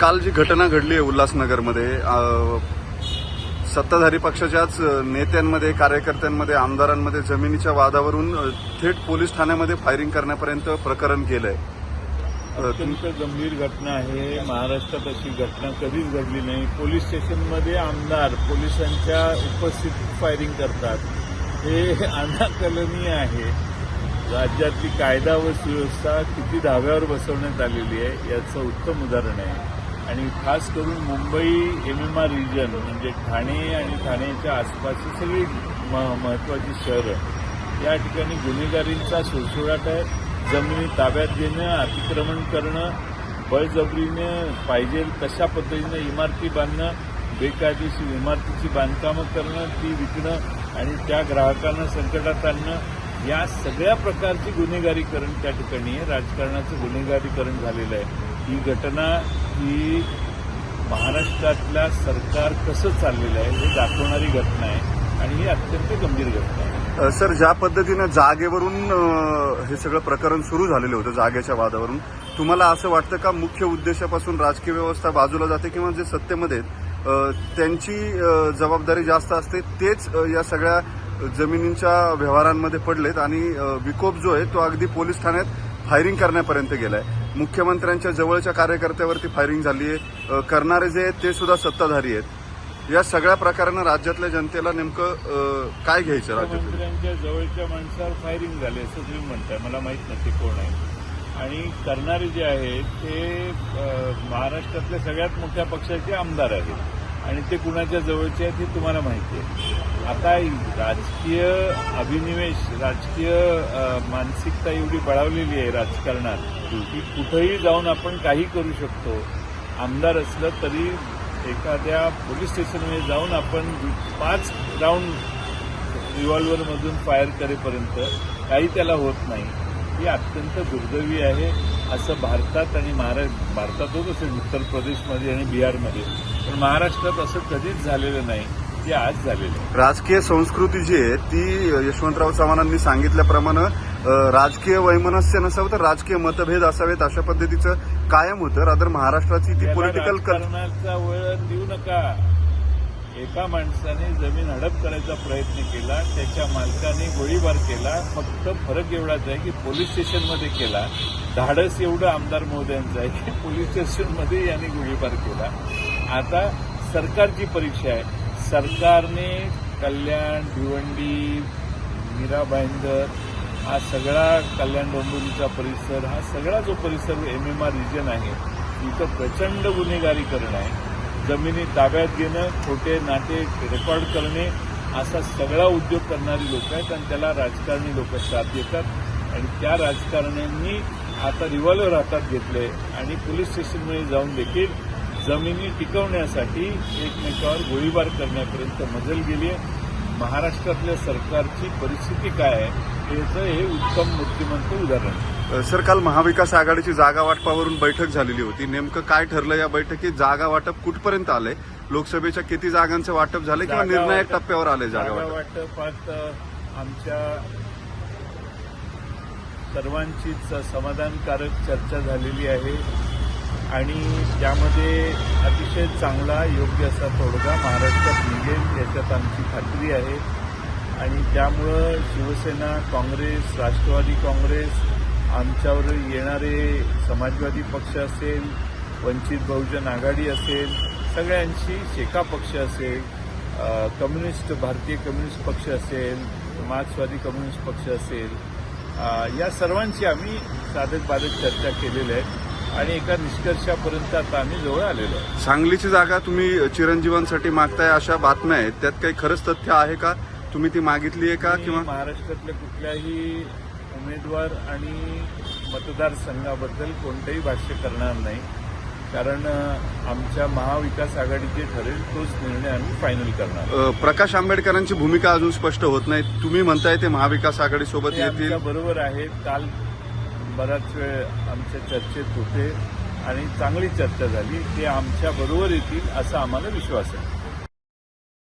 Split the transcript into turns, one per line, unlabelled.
काल जी घटना घडली आहे उल्हासनगरमध्ये सत्ताधारी पक्षाच्याच नेत्यांमध्ये कार्यकर्त्यांमध्ये आमदारांमध्ये जमिनीच्या वादावरून थेट पोलीस ठाण्यामध्ये फायरिंग करण्यापर्यंत प्रकरण केलंय.
अत्यंत गंभीर घटना आहे. महाराष्ट्रात अशी घटना कधीच घडली नाही. पोलीस स्टेशनमध्ये आमदार पोलिसांच्या उपस्थितीत फायरिंग करतात. हे अनाकलनीय आहे. राज्यातली कायदा व सुव्यवस्था किती धाव्यावर बसवण्यात आलेली आहे याचं उत्तम उदाहरण आहे. आणि खास करून Mumbai M M R region म्हणजे ठाणे आणि ठाण्याच्या आसपासची सगळी म- महत्वाची शहरं या ठिकाणी गुन्हेगारींचा सुळसुळाट आहे. जमिनी ताब्यात घेणं अतिक्रमण करणं बळजबरीनं पाहिजे तशा पद्धतीनं इमारती बांधणं बेकायदेशीर इमारतीची बांधकामं करणं ती विकणं आणि त्या ग्राहकांना संकटात आणणं या सगळ्या प्रकारची गुन्हेगारीकरण त्या ठिकाणी आहे. राजकारणाचं गुन्हेगारीकरण झालेलं आहे. ही घटना की महाराष्ट्रातल्या सरकार कसं चाललेलं आहे हे दाखवणारी घटना आहे आणि ही अत्यंत गंभीर घटना आहे.
सर ज्या पद्धतीनं जागेवरून हे सगळं प्रकरण सुरू झालेलं होतं जागेच्या वादावरून तुम्हाला असं वाटतं का मुख्य उद्देशापासून राजकीय व्यवस्था बाजूला जाते किंवा जे सत्तेमध्ये त्यांची जबाबदारी जास्त असते तेच या सगळ्या जमिनींच्या व्यवहारांमध्ये पडलेत आणि विकोप जो आहे तो अगदी पोलीस ठाण्यात फायरिंग करण्यापर्यंत गेलाय. मुख्यमंत्र्यांच्या जवळच्या कार्यकर्त्यावरती फायरिंग झाली आहे करणारे जे आहेत ते सुद्धा सत्ताधारी आहेत. या सगळ्या प्रकारानं राज्यातल्या जनतेला नेमकं काय घ्यायचं राज्यात
जवळच्या माणसावर फायरिंग झाली असं तुम्ही म्हणताय. मला माहीत नाही ते कोण आहे. आणि करणारे जे आहेत ते महाराष्ट्रातल्या सगळ्यात मोठ्या पक्षाचे आमदार आहेत. आणि ते कुणाच्या जवळचे आहेत हे तुम्हाला माहिती आहे. आता राजकीय अभिनिवेश राजकीय मानसिकता एवढी बळावलेली आहे राजकारणात की कुठंही जाऊन आपण काही करू शकतो. आमदार असलं तरी एखाद्या पोलीस स्टेशनमध्ये जाऊन आपण पाच राऊंड रिव्हॉल्व्हरमधून फायर करेपर्यंत काही त्याला होत नाही. ही अत्यंत दुर्दैवी आहे. असं भारतात आणि महाराष्ट्र भारतात होत असेल उत्तर प्रदेशमध्ये आणि बिहारमध्ये. पण महाराष्ट्रात असं कधीच झालेलं नाही. ते आज झालेलं. आहे
राजकीय संस्कृती जी आहे ती यशवंतराव चव्हाणांनी सांगितल्याप्रमाणे राजकीय वैमनस्य नसावं तर राजकीय मतभेद असावेत अशा पद्धतीचं कायम होतं. रादर महाराष्ट्राची ती पॉलिटिकल कल
राजकारणाचा वळण देऊ नका. एका माणसाने जमीन हडप करायचा प्रयत्न केला त्याच्या मालकाने गोळीबार केला फक्त फरक एवढाच आहे की पोलीस स्टेशनमध्ये केला. धाडस एवढं आमदार महोदयांचं आहे की पोलीस स्टेशनमध्ये यांनी गोळीबार केला. आता सरकारची परीक्षा आहे. सरकारने कल्याण भिवंडी मीरा भाईंदर हा सगळा कल्याण डोंबिवलीचा परिसर हा सगळा जो परिसर एम एम आर रिजन आहे इथं प्रचंड गुन्हेगारीकरण आहे. जमिनी ताब्यात घेणं खोटे नाटे रेकॉर्ड करणे असा सगळा उद्योग करणारी लोक आहेत आणि त्याला राजकारणी लोक साथ देतात. आणि त्या राजकारण्यांनी आता रिव्हॉल्व्हर हातात घेतले आणि पोलीस स्टेशनमध्ये जाऊन देखील जमिनी टिकवण्यासाठी एकमेकावर गोळीबार करण्यापर्यंत मजल गेली आहे. महाराष्ट्रातल्या सरकारची परिस्थिती काय आहे याचं हे उत्तम मूर्तिमंत उदाहरण
सर काल महाविकास आघाडीची जागा वाटपावरून बैठक झालेली होती. नेमकं काय ठरलं या बैठकीत? जागा वाटप कुठपर्यंत आलंय? लोकसभेच्या किती जागांचं वाटप झालंय किंवा निर्णायक टप्प्यावर आले जागा
जागा
वाटप?
वाटपात आमच्या सर्वांचीच समाधानकारक चर्चा झालेली आहे. आणि त्यामध्ये अतिशय चांगला योग्य असा तोडगा महाराष्ट्रात निघेल याच्यात आमची खात्री आहे. आणि त्यामुळं शिवसेना काँग्रेस राष्ट्रवादी काँग्रेस आमच्यावर येणारे समाजवादी पक्ष असेल वंचित बहुजन आघाडी असेल सगळ्यांशी शेका पक्ष असेल कम्युनिस्ट भारतीय कम्युनिस्ट पक्ष असेल मार्क्सवादी कम्युनिस्ट पक्ष असेल या सर्वांशी आम्ही साधक बाधक चर्चा केलेल्या आहे. आणि एका निष्कर्षापर्यंत आता आम्ही जवळ आलेलो आहे.
सांगलीची जागा तुम्ही चिरंजीवांसाठी मागताय अशा बातम्या आहेत. त्यात काही खरंच तथ्य आहे का? तुम्ही ती मागितली आहे का किंवा
महाराष्ट्रातल्या कुठल्याही उमेदवार आणि मतदारसंघाबद्दल कोणतंही भाष्य करणार नाही. कारण आमच्या महाविकास आघाडी जे ठरेल तोच निर्णय आम्ही फायनल करणार
प्रकाश आंबेडकरांची भूमिका अजून स्पष्ट होत नाही. तुम्ही म्हणताय ते महाविकास आघाडी सोबत
ते
येतील.
बरोबर आहेत. काल बराच वेळ आमच्या चर्चेत होते आणि चांगली चर्चा झाली. ते आमच्याबरोबर येतील असा आम्हाला विश्वास आहे.